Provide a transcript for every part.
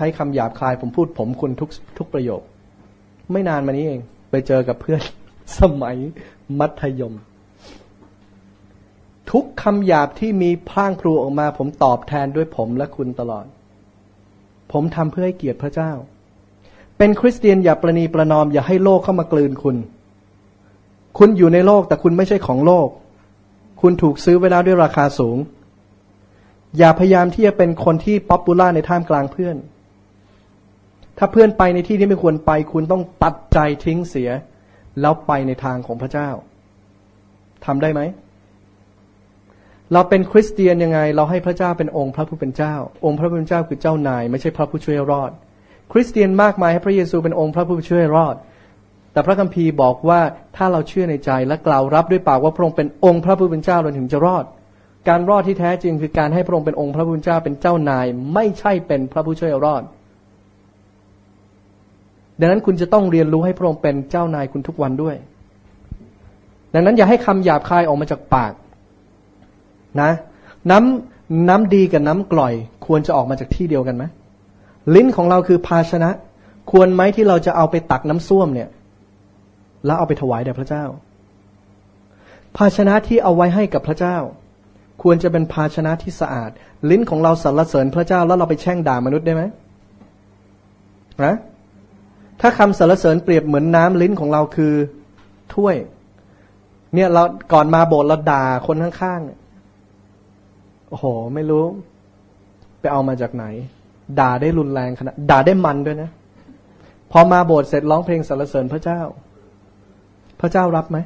ช้คำหยาบคายผมพูดผมคุณทุกทุกประโยค ไม่นานมานี้เอง ไปเจอกับเพื่อนสมัยมัธยม ทุกคำหยาบที่มีพร่างพรูออกมา ผมตอบแทนด้วยผมและคุณตลอด ผมทำเพื่อให้เกียรติพระเจ้า เป็นคริสเตียนอย่าประนีประนอมอย่าให้โลกเข้ามากลืนคุณ คุณอยู่ในโลกแต่คุณไม่ใช่ของโลก คุณถูกซื้อไว้แล้วด้วยราคาสูง อย่าพยายามที่จะเป็นคนที่ป๊อปปูล่าในท่ามกลางเพื่อน ถ้าเพื่อนไปในที่ที่ไม่ควรไป คุณต้องตัดใจทิ้งเสีย แล้วไปในทางของพระเจ้าทำได้ไหม เราเป็นคริสเตียนยังไง เราให้พระเจ้าเป็นองค์พระผู้เป็นเจ้า องค์พระผู้เป็นเจ้าคือเจ้านาย ไม่ใช่พระผู้ช่วยรอด คริสเตียนมากมายให้พระเยซูเป็นองค์พระผู้ช่วยรอด แต่พระคัมภีร์บอกว่าถ้าเราเชื่อในใจและกล่าวรับด้วยปากว่าพระองค์เป็นองค์พระผู้เป็นเจ้าเราถึงจะรอดการรอดที่แท้จริงคือการให้พระองค์เป็นองค์พระผู้เป็นเจ้าเป็นเจ้านาย ไม่ใช่เป็นพระผู้ช่วยรอด ดังนั้นคุณจะต้องเรียนรู้ให้พระองค์เป็นเจ้านายคุณทุกวันด้วย ดังนั้นอย่าให้คำหยาบคายออกมาจากปากนะ น้ำน้ำดีกับน้ำกล่อย ควรจะออกมาจากที่เดียวกันไหมลิ้นของเราคือภาชนะ ควรไหมที่เราจะเอาไปตักน้ำส้วมเนี่ย แล้วเอาไปถวายแด่พระเจ้า ภาชนะที่เอาไว้ให้กับพระเจ้า ควรจะเป็นภาชนะที่สะอาด ลิ้นของเราสรรเสริญพระเจ้าแล้วเราไปแช่งด่ามนุษย์ได้ไหมนะ ถ้าคำสรรเสริญเปรียบเหมือนน้ำลิ้นของเราคือถ้วย เนี่ยเราก่อนมาโบสถ์เราด่าคนข้างๆโอ้โห ไม่รู้ ไปเอามาจากไหน ด่าได้รุนแรงขนาดด่าได้มันด้วยนะ พอมาโบสถ์เสร็จร้องเพลงสรรเสริญพระเจ้า พระเจ้ารับไหม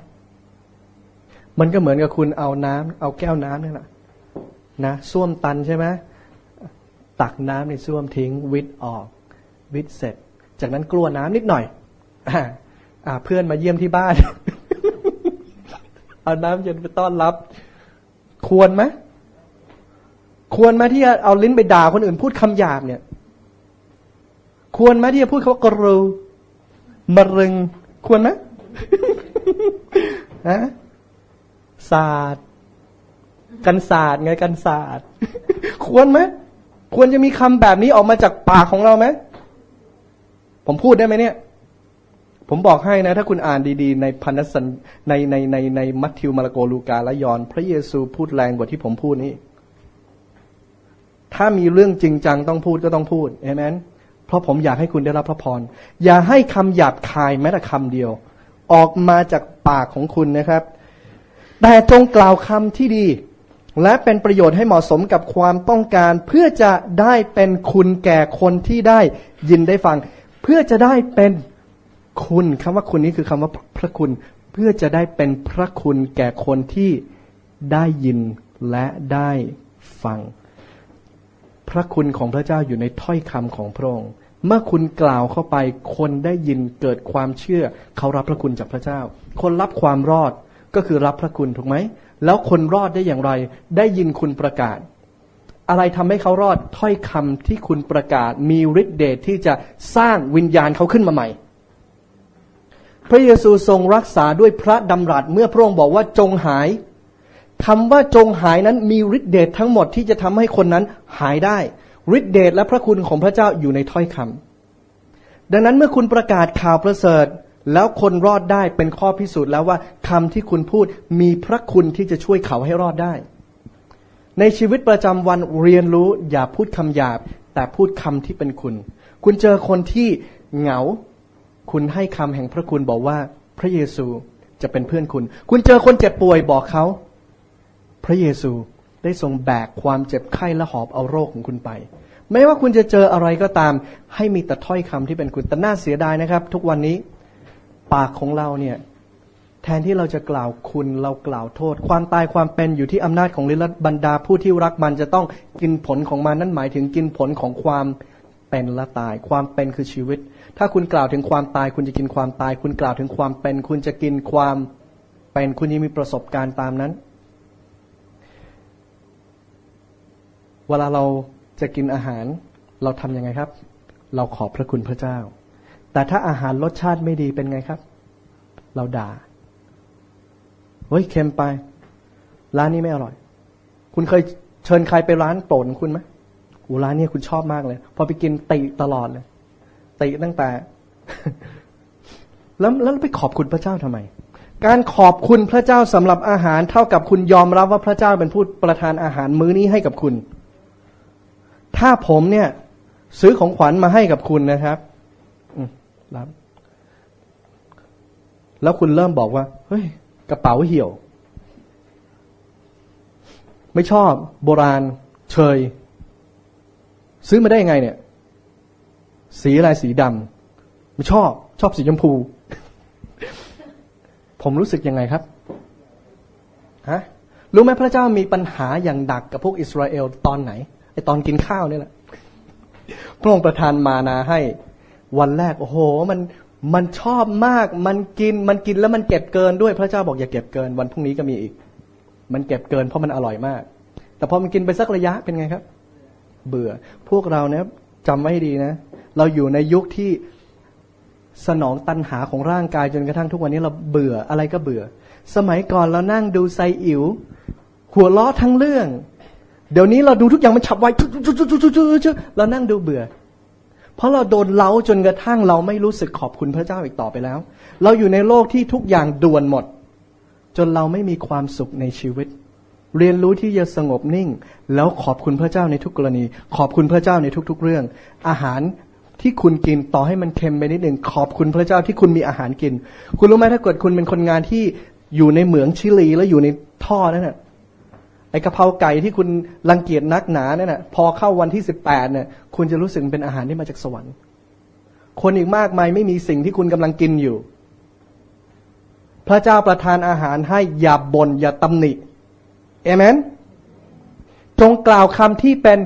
มันก็เหมือนกับคุณเอาน้ำเอาแก้วน้ำนี่แหละนะส้วมตันใช่ไหมตักน้ำในส้วมทิ้ง วิดออก วิดเสร็จ จากนั้นกลัวน้ำนิดหน่อยอ่าเพื่อนมาเยี่ยมที่บ้าน เอาน้ำเย็นไปต้อนรับ ควรไหมควรไหมที่จะเอาลิ้นไปด่าคนอื่นพูดคำหยาบเนี่ย ควรไหมที่จะพูดคำว่ากรูมรึง ควรไหมฮะศาสตร์กันศาสตร์ไงกันศาสตร์ควรไหมควรจะมีคำแบบนี้ออกมาจากปากของเราไหม ผมพูดได้ไหมเนี่ย ผมบอกให้นะ ถ้าคุณอ่านดีๆ ในพันธสันในในในในมัทธิวมาระโกลูกาและยอน พระเยซูพูดแรงกว่าที่ผมพูดนี้ถ้ามีเรื่องจริงจังต้องพูดก็ต้องพูดเอเมนเพราะผมอยากให้คุณได้รับพระพร อย่าให้คำหยาบคายแม้แต่คำเดียว ออกมาจากปากของคุณนะครับ แต่จงกล่าวคำที่ดี และเป็นประโยชน์ให้เหมาะสมกับความต้องการ เพื่อจะได้เป็นคุณแก่คนที่ได้ยินได้ฟัง เพื่อจะได้เป็นคุณคำว่าคุณนี้คือคำว่าพระคุณ เพื่อจะได้เป็นพระคุณแก่คนที่ได้ยินและได้ฟัง พระคุณของพระเจ้าอยู่ในถ้อยคำของพระองค์ เมื่อคุณกล่าวเข้าไป คนได้ยินเกิดความเชื่อ เขารับพระคุณจากพระเจ้า คนรับความรอดก็คือรับพระคุณถูกไหม แล้วคนรอดได้อย่างไร ได้ยินคุณประกาศ อะไรทำให้เขารอดถ้อยคำที่คุณประกาศมีฤทธิ์เดชที่จะสร้างวิญญาณเขาขึ้นมาใหม่ พระเยซูทรงรักษาด้วยพระดำรัสเมื่อพระองค์บอกว่าจงหายคำว่าจงหายนั้นมีฤทธิเดชทั้งหมดที่จะทำให้คนนั้นหายได้ฤทธิเดชและพระคุณของพระเจ้าอยู่ในถ้อยคำดังนั้นเมื่อคุณประกาศข่าวประเสริฐแล้วคนรอดได้เป็นข้อพิสูจน์แล้วว่าคำที่คุณพูดมีพระคุณที่จะช่วยเขาให้รอดได้ ในชีวิตประจำวันเรียนรู้อย่าพูดคำหยาบ แต่พูดคำที่เป็นคุณ คุณเจอคนที่เหงา คุณให้คำแห่งพระคุณบอกว่า พระเยซูจะเป็นเพื่อนคุณ คุณเจอคนเจ็บป่วยบอกเขา พระเยซูได้ทรงแบกความเจ็บไข้และหอบเอาโรคของคุณไปไม่ว่าคุณจะเจออะไรก็ตาม ให้มีแต่ถ้อยคำที่เป็นคุณแต่น่าเสียดายนะครับ ทุกวันนี้ปากของเราเนี่ย แทนที่เราจะกล่าวคุณเรากล่าวโทษ ความตายความเป็นอยู่ที่อำนาจของลิลบรรดาผู้ที่รักมันจะต้องกินผลของมันนั่นหมายถึงกินผลของความเป็นและตาย ความเป็นคือชีวิต ถ้าคุณกล่าวถึงความตาย คุณจะกินความตาย คุณกล่าวถึงความเป็น คุณจะกินความเป็นคุณยังมีประสบการณ์ตามนั้น เวลาเราจะกินอาหาร เราทำยังไงครับ เราขอบพระคุณพระเจ้า แต่ถ้าอาหารรสชาติไม่ดีเป็นไงครับ เราด่า เฮ้ยเค็มไป ร้านนี้ไม่อร่อย คุณเคยเชิญใครไปร้านโปรดของคุณไหมอูร้านนี่ยคุณชอบมากเลย พอไปกินติตลอดเลยติตั้งแต่ แล้วแล้วไปขอบคุณพระเจ้าทำไม การขอบคุณพระเจ้าสำหรับอาหาร เท่ากับคุณยอมรับว่าพระเจ้าเป็นผู้ประทานอาหารมื้อนี้ให้กับคุณ ถ้าผมเนี่ย ซื้อของขวัญมาให้กับคุณนะครับอืรับแล้วคุณเริ่มบอกว่า เฮ้ย กระเป๋าเหี่ยว ไม่ชอบโบราณเชย ซื้อมาได้ยังไงเนี่ย สีอะไรสีดำไม่ชอบ ชอบสีชมพู ผมรู้สึกยังไงครับฮะรู้ไหมพระเจ้ามีปัญหาอย่างดักกับพวกอิสราเอลตอนไหนไอตอนกินข้าวนี่แหละพระองค์ประทานมานาให้วันแรก โอ้โห มัน มันชอบมาก มันกิน มันกินแล้วมันเก็บเกินด้วย พระเจ้าบอกอย่าเก็บเกิน วันพรุ่งนี้ก็มีอีก มันเก็บเกินเพราะมันอร่อยมาก แต่พอมันกินไปสักระยะเป็นไงครับ เบื่อ พวกเราเนี่ยจำไว้ให้ดีนะ เราอยู่ในยุคที่สนองตันหาของร่างกายจนกระทั่งทุกวันนี้เราเบื่ออะไรก็เบื่อ สมัยก่อนเรานั่งดูไซอิ๋วหัวล้อทั้งเรื่อง เดี๋ยวนี้เราดูทุกอย่างมันฉับไวเรานั่งดูเบื่อ เพราะเราโดนเล้าจนกระทั่งเราไม่รู้สึกขอบคุณพระเจ้าอีกต่อไปแล้ว เราอยู่ในโลกที่ทุกอย่างด่วนหมด จนเราไม่มีความสุขในชีวิต เรียนรู้ที่จะสงบนิ่ง แล้วขอบคุณพระเจ้าในทุกกรณี ขอบคุณพระเจ้าในทุก ๆ เรื่อง อาหารที่คุณกินต่อให้มันเค็มไปนิดหนึ่งขอบคุณพระเจ้าที่คุณมีอาหารกิน คุณรู้ไหมถ้าเกิดคุณเป็นคนงานที่อยู่ในเหมืองชิลีแล้วอยู่ในท่อนั่นน่ะ ไอกะเพราไก่ที่คุณรังเกียจนักหนานั่นน่ะพอเข้าวันที่สิบแปดเนี่ยคุณจะรู้สึกเป็นอาหารที่มาจากสวรรค์ คนอีกมากมายไม่มีสิ่งที่คุณกำลังกินอยู่ พระเจ้าประทานอาหารให้อย่าบน่นอย่าตำหนิเอเมนจงกล่าวคำที่เป็น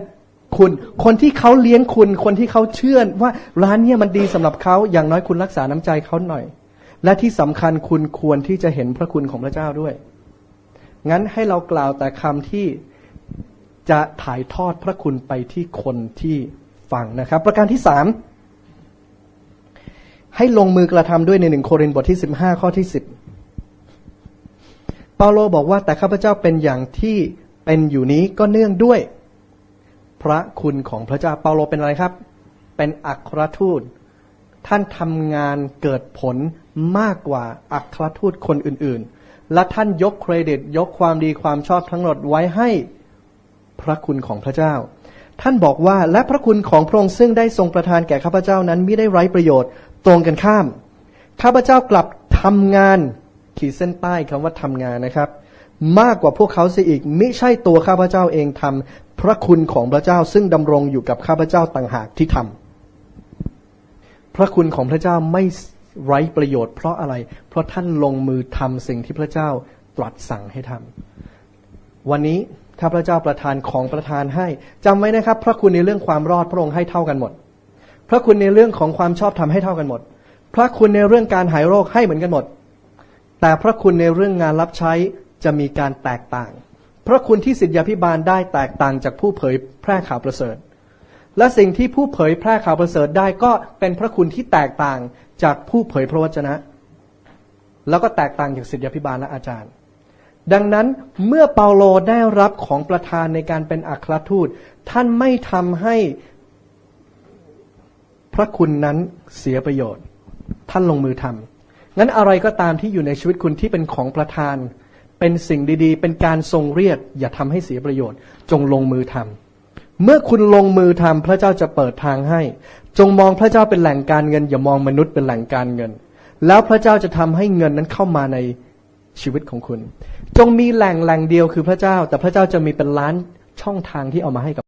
คุณ คนที่เขาเลี้ยงคุณ คนที่เขาเชื่อว่าร้านเนี้ยมันดีสำหรับเขาอย่างน้อยคุณรักษาน้ำใจเขาหน่อย และที่สำคัญคุณควรที่จะเห็นพระคุณของพระเจ้าด้วย งั้นให้เรากล่าวแต่คำที่จะถ่ายทอดพระคุณไปที่คนที่ฟังนะครับ ประการที่สามให้ลงมือกระทำด้วยในหนึ่งโครินธ์บทที่สิบห้าข้อที่สิบเปาโลบอกว่าแต่ข้าพเจ้าเป็นอย่างที่เป็นอยู่นี้ก็เนื่องด้วย พระคุณของพระเจ้าเปาโลเป็นอะไรครับ เป็นอัครทูต ท่านทำงานเกิดผลมากกว่าอัครทูตคนอื่นๆ และท่านยกเครดิต ยกความดีความชอบทั้งหมดไว้ให้พระคุณของพระเจ้า ท่านบอกว่าและพระคุณของพระองค์ซึ่งได้ทรงประทานแก่ข้าพเจ้านั้นไม่ได้ไร้ประโยชน์ตรงกันข้าม ข้าพเจ้ากลับทำงานขีดเส้นใต้คำว่าทำงานนะครับ มากกว่าพวกเขาเสียอีกไม่ใช่ตัวข้าพเจ้าเองทำพระคุณของพระเจ้าซึ่งดำรงอยู่กับข้าพเจ้าต่างหากที่ทำพระคุณของพระเจ้าไม่ ไร้ประโยชน์เพราะอะไร เพราะท่านลงมือทำสิ่งที่พระเจ้าตรัสสั่งให้ทำวันนี้ถ้าพระเจ้าประทานของประทานให้จำไว้นะครับ พระคุณในเรื่องความรอดพระองค์ให้เท่ากันหมด พระคุณในเรื่องของความชอบธรรมให้เท่ากันหมด พระคุณในเรื่องการหายโรคให้เหมือนกันหมด แต่พระคุณในเรื่องงานรับใช้จะมีการแตกต่าง พระคุณที่สิทธยาพิบาลได้แตกต่างจากผู้เผยแพร่ข่าวประเสริฐ และสิ่งที่ผู้เผยแพร่ข่าวประเสริฐได้ก็เป็นพระคุณที่แตกต่างจากผู้เผยพระวจนะ แล้วก็แตกต่างจากสิทธยาพิบาลและอาจารย์ ดังนั้นเมื่อเปาโลได้รับของประธานในการเป็นอัครทูต ท่านไม่ทำให้พระคุณนั้นเสียประโยชน์ ท่านลงมือทำงั้นอะไรก็ตามที่อยู่ในชีวิตคุณที่เป็นของประธาน เป็นสิ่งดีๆ เป็นการทรงเรียกอย่าทำให้เสียประโยชน์ จงลงมือทำ เมื่อคุณลงมือทำพระเจ้าจะเปิดทางให้ จงมองพระเจ้าเป็นแหล่งการเงิน อย่ามองมนุษย์เป็นแหล่งการเงิน แล้วพระเจ้าจะทำให้เงินนั้นเข้ามาในชีวิตของคุณ จงมีแหล่งแหล่งเดียวคือพระเจ้า แต่พระเจ้าจะมีเป็นล้านช่องทางที่เอามาให้กับ